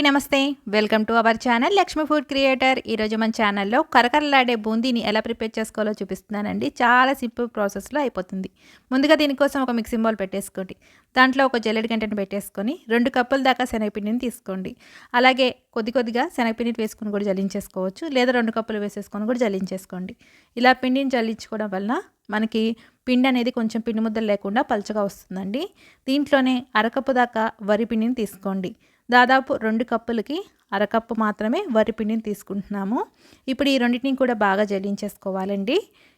నమస్తే welcome to our channel Lakshmi food creator. ఈరోజు మన ఛానల్లో కరకరలాడే బూందీని ఎలా ప్రిపేర్ చేసుకోవాలో చూపిస్తున్నానండి. చాలా సింపుల్ ప్రాసెస్లో అయిపోతుంది. ముందుగా దీనికోసం ఒక మిక్సింగ్ బౌల్ పెట్టేసుకోండి. దాంట్లో ఒక జల్లెడి గంటను పెట్టేసుకొని రెండు కప్పుల దాకా శనగపిండిని తీసుకోండి. అలాగే కొద్ది కొద్దిగా శనగపిండిని వేసుకొని కూడా జల్లించేసుకోవచ్చు. లేదా రెండు కప్పులు వేసేసుకొని కూడా జల్లించేసుకోండి. ఇలా పిండిని జల్లించుకోవడం వలన మనకి పిండి అనేది కొంచెం పిండి ముద్దలు లేకుండా పలుచగా వస్తుందండి. దీంట్లోనే అరకప్పు దాకా వరి పిండిని తీసుకోండి. దాదాపు రెండు కప్పులకి అరకప్పు మాత్రమే వరి పిండిని తీసుకుంటున్నాము. ఇప్పుడు ఈ రెండింటిని కూడా బాగా జల్లించేసుకోవాలండి.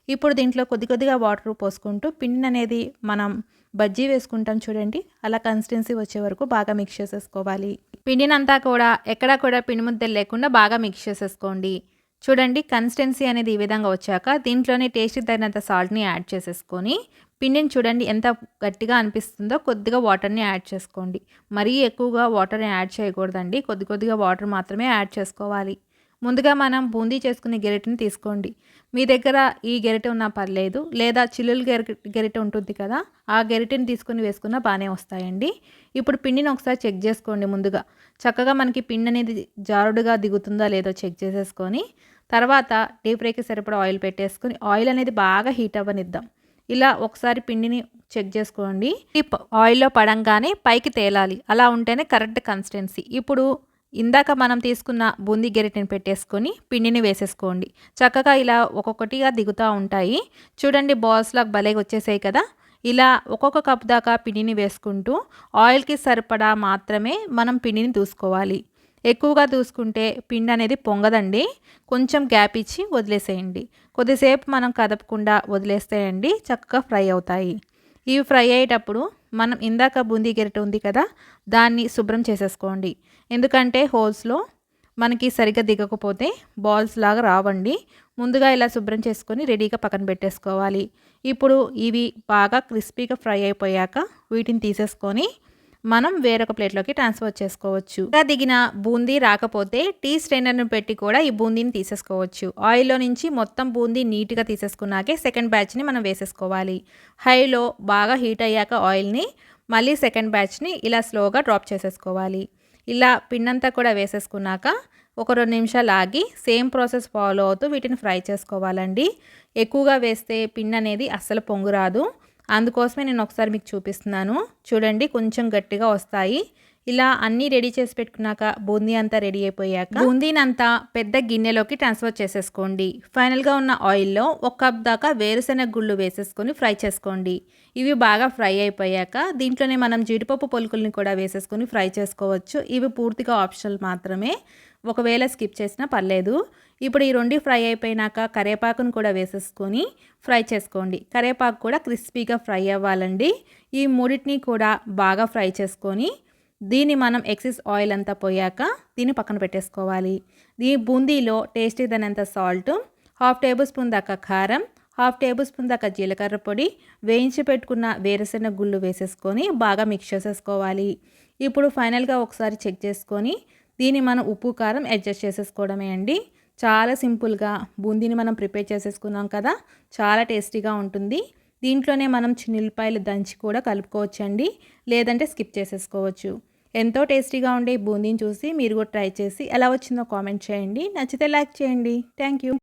ఇప్పుడు దీంట్లో కొద్ది కొద్దిగా వాటర్ పోసుకుంటూ పిండిని అనేది మనం బజ్జీ వేసుకుంటాం చూడండి. అలా కన్సిస్టెన్సీ వచ్చే వరకు బాగా మిక్స్ చేసేసుకోవాలి. పిండినంతా కూడా ఎక్కడా కూడా పిండి ముద్దలు లేకుండా బాగా మిక్స్ చేసేసుకోండి. చూడండి కన్సిస్టెన్సీ అనేది ఈ విధంగా వచ్చాక దీంట్లోనే టేస్ట్ తగినంత సాల్ట్ని యాడ్ చేసేసుకొని పిండిని చూడండి ఎంత గట్టిగా అనిపిస్తుందో కొద్దిగా వాటర్ని యాడ్ చేసుకోండి. మరీ ఎక్కువగా వాటర్ని యాడ్ చేయకూడదండి. కొద్ది కొద్దిగా వాటర్ మాత్రమే యాడ్ చేసుకోవాలి. ముందుగా మనం బూందీ చేసుకునే గెరిటిని తీసుకోండి. మీ దగ్గర ఈ గెరిట ఉన్నా పర్లేదు లేదా చిల్లులు గెరి గెరిట ఉంటుంది కదా ఆ గెరిటెని తీసుకుని వేసుకున్నా బాగానే వస్తాయండి. ఇప్పుడు పిండిని ఒకసారి చెక్ చేసుకోండి ముందుగా. చక్కగా మనకి పిండి అనేది జారుడుగా దిగుతుందా లేదో చెక్ చేసేసుకొని తర్వాత డీప్ ఫ్రైకి సరిపడా ఆయిల్ పెట్టేసుకొని ఆయిల్ అనేది బాగా హీట్ అవ్వనిద్దాం. ఇలా ఒకసారి పిండిని చెక్ చేసుకోండి. ఈ ఆయిల్లో పడంగానే పైకి తేలాలి. అలా ఉంటేనే కరెక్ట్ కన్సిస్టెన్సీ. ఇప్పుడు ఇందాక మనం తీసుకున్న బూందీ గెరిటిని పెట్టేసుకొని పిండిని వేసేసుకోండి. చక్కగా ఇలా ఒక్కొక్కటిగా దిగుతూ ఉంటాయి. చూడండి బాల్స్లాగా భలేగా వచ్చేసాయి కదా. ఇలా ఒక్కొక్క కప్ దాకా పిండిని వేసుకుంటూ ఆయిల్కి సరిపడా మాత్రమే మనం పిండిని దూసుకోవాలి. ఎక్కువగా దూసుకుంటే పిండి అనేది పొంగదండి. కొంచెం గ్యాప్ ఇచ్చి వదిలేసేయండి. కొద్దిసేపు మనం కదపకుండా వదిలేస్తేయండి. చక్కగా ఫ్రై అవుతాయి. ఇవి ఫ్రై అయ్యేటప్పుడు మనం ఇందాక బూందీ గెరట ఉంది కదా దాన్ని శుభ్రం చేసేసుకోండి. ఎందుకంటే హోల్స్లో మనకి సరిగ్గా దిగకపోతే బాల్స్ లాగా రావండి. ముందుగా ఇలా శుభ్రం చేసుకొని రెడీగా పక్కన పెట్టేసుకోవాలి. ఇప్పుడు ఇవి బాగా క్రిస్పీగా ఫ్రై అయిపోయాక వీటిని తీసేసుకొని మనం వేరొక ప్లేట్లోకి ట్రాన్స్ఫర్ చేసుకోవచ్చు. ఇంకా దిగిన బూందీ రాకపోతే టీ స్ట్రైనర్ను పెట్టి కూడా ఈ బూందీని తీసేసుకోవచ్చు. ఆయిల్లో నుంచి మొత్తం బూందీ నీట్గా తీసేసుకున్నాకే సెకండ్ బ్యాచ్ని మనం వేసేసుకోవాలి. హైలో బాగా హీట్ అయ్యాక ఆయిల్ని మళ్ళీ సెకండ్ బ్యాచ్ని ఇలా స్లోగా డ్రాప్ చేసేసుకోవాలి. ఇలా పిండంతా కూడా వేసేసుకున్నాక ఒక రెండు నిమిషాలు ఆగి సేమ్ ప్రాసెస్ ఫాలో అవుతూ వీటిని ఫ్రై చేసుకోవాలండి. ఎక్కువగా వేస్తే పిన్ అనేది అస్సలు పొంగు రాదు అందుకోసమే నేను ఒకసారి మీకు చూపిస్తున్నాను. చూడండి కొంచెం గట్టిగా వస్తాయి. ఇలా అన్నీ రెడీ చేసి పెట్టుకున్నాక బూందీ అంతా రెడీ అయిపోయాక బూందీనంతా పెద్ద గిన్నెలోకి ట్రాన్స్ఫర్ చేసేసుకోండి. ఫైనల్గా ఉన్న ఆయిల్లో ఒక కప్ దాకా వేరుశెనగ గుళ్ళు వేసేసుకొని ఫ్రై చేసుకోండి. ఇవి బాగా ఫ్రై అయిపోయాక దీంట్లోనే మనం జీడిపప్పు పొలుకుల్ని కూడా వేసేసుకొని ఫ్రై చేసుకోవచ్చు. ఇవి పూర్తిగా ఆప్షనల్ మాత్రమే. ఒకవేళ స్కిప్ చేసినా పర్లేదు. ఇప్పుడు ఈ రెండు ఫ్రై అయిపోయినాక కరేపాకును కూడా వేసేసుకొని ఫ్రై చేసుకోండి. కరేపాకు కూడా క్రిస్పీగా ఫ్రై అవ్వాలండి. ఈ మూడింటిని కూడా బాగా ఫ్రై చేసుకొని దీన్ని మనం ఎక్సెస్ ఆయిల్ అంతా పోయాక దీన్ని పక్కన పెట్టేసుకోవాలి. ఈ బూందీలో టేస్టీ దానంత సాల్ట్ హాఫ్ టేబుల్ స్పూన్ దాకా కారం హాఫ్ టేబుల్ స్పూన్ దాకా జీలకర్ర పొడి వేయించి పెట్టుకున్న వేరుశెనగ గుళ్ళు వేసేసుకొని బాగా మిక్స్ చేసేసుకోవాలి. ఇప్పుడు ఫైనల్గా ఒకసారి చెక్ చేసుకొని దీన్ని మనం ఉప్పు కారం అడ్జస్ట్ చేసేసుకోవడమే అండి. చాలా సింపుల్గా బూందీని మనం ప్రిపేర్ చేసేసుకున్నాం కదా చాలా టేస్టీగా ఉంటుంది. దీంట్లోనే మనం చిన్నులపాయలు దంచి కూడా కలుపుకోవచ్చండి లేదంటే స్కిప్ చేసేసుకోవచ్చు. ఎంతో టేస్టీగా ఉండే బూందీని చూసి మీరు కూడా ట్రై చేసి ఎలా వచ్చిందో కామెంట్ చేయండి. నచ్చితే లైక్ చేయండి. Thank you